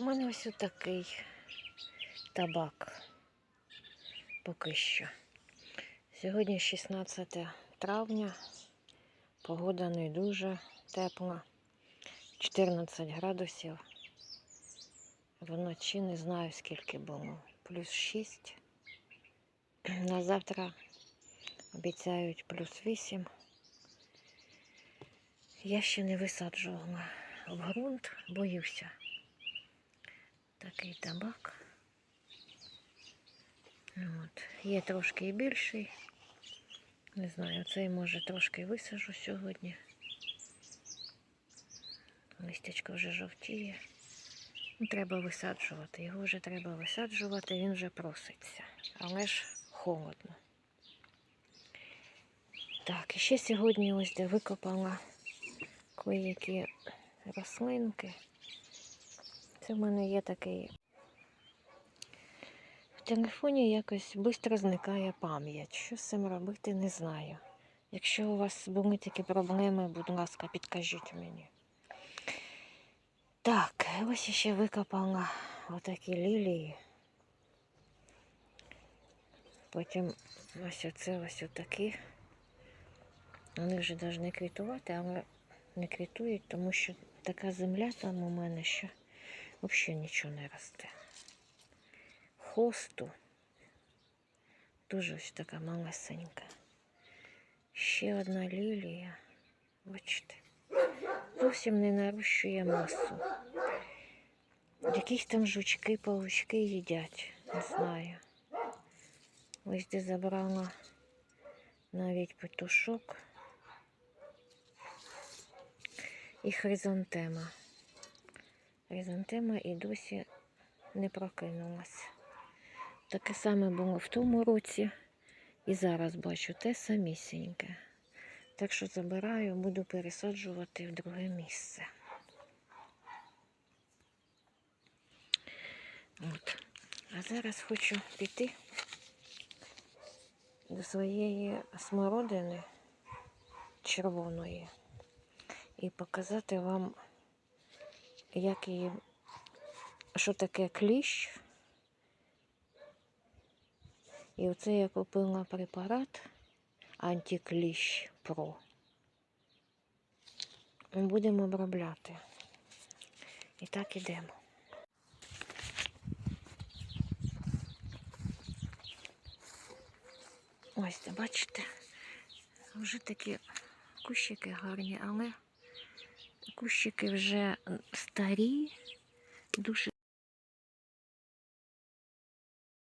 У мене ось такий табак. Поки що. Сьогодні 16 травня. Погода не дуже тепла. 14 градусів. Вночі не знаю скільки було. Плюс 6. На завтра обіцяють плюс 8. Я ще не висаджувала в ґрунт, боюся. Такий табак. От. Є трошки і більший. Не знаю, цей може трошки висажу сьогодні. Листячко вже жовтіє. Ну, треба висаджувати. Його вже треба висаджувати, він вже проситься. Але ж холодно. Так, і ще сьогодні ось де викопала кое-які рослинки. Це в мене є такий. В телефоні якось швидко зникає пам'ять. Що з цим робити, не знаю. Якщо у вас були такі проблеми, будь ласка, підкажіть мені. Так, ось ще викопала отакі лілії. Потім ось оце ось отакі. Вони вже повинні квітувати, але не квітують, тому що така земля там у мене, що взагалі нічого не росте. Хосту. Дуже ось така малесенька. Ще одна лілія. Бачите. Зовсім не нарощує масу. Якісь там жучки, паучки їдять, не знаю. Ось де забрала навіть петушок і хризантема. Хризантема і досі не прокинулася. Таке саме було в тому році. І зараз бачу те самісіньке. Так що забираю, буду пересаджувати в друге місце. От. А зараз хочу піти до своєї смородини червоної і показати вам, як що таке кліщ. І оце я купила препарат антикліщ Про. Будемо обробляти. І так ідемо. Ось, бачите, вже такі кущики гарні, але кущики вже старі, дуже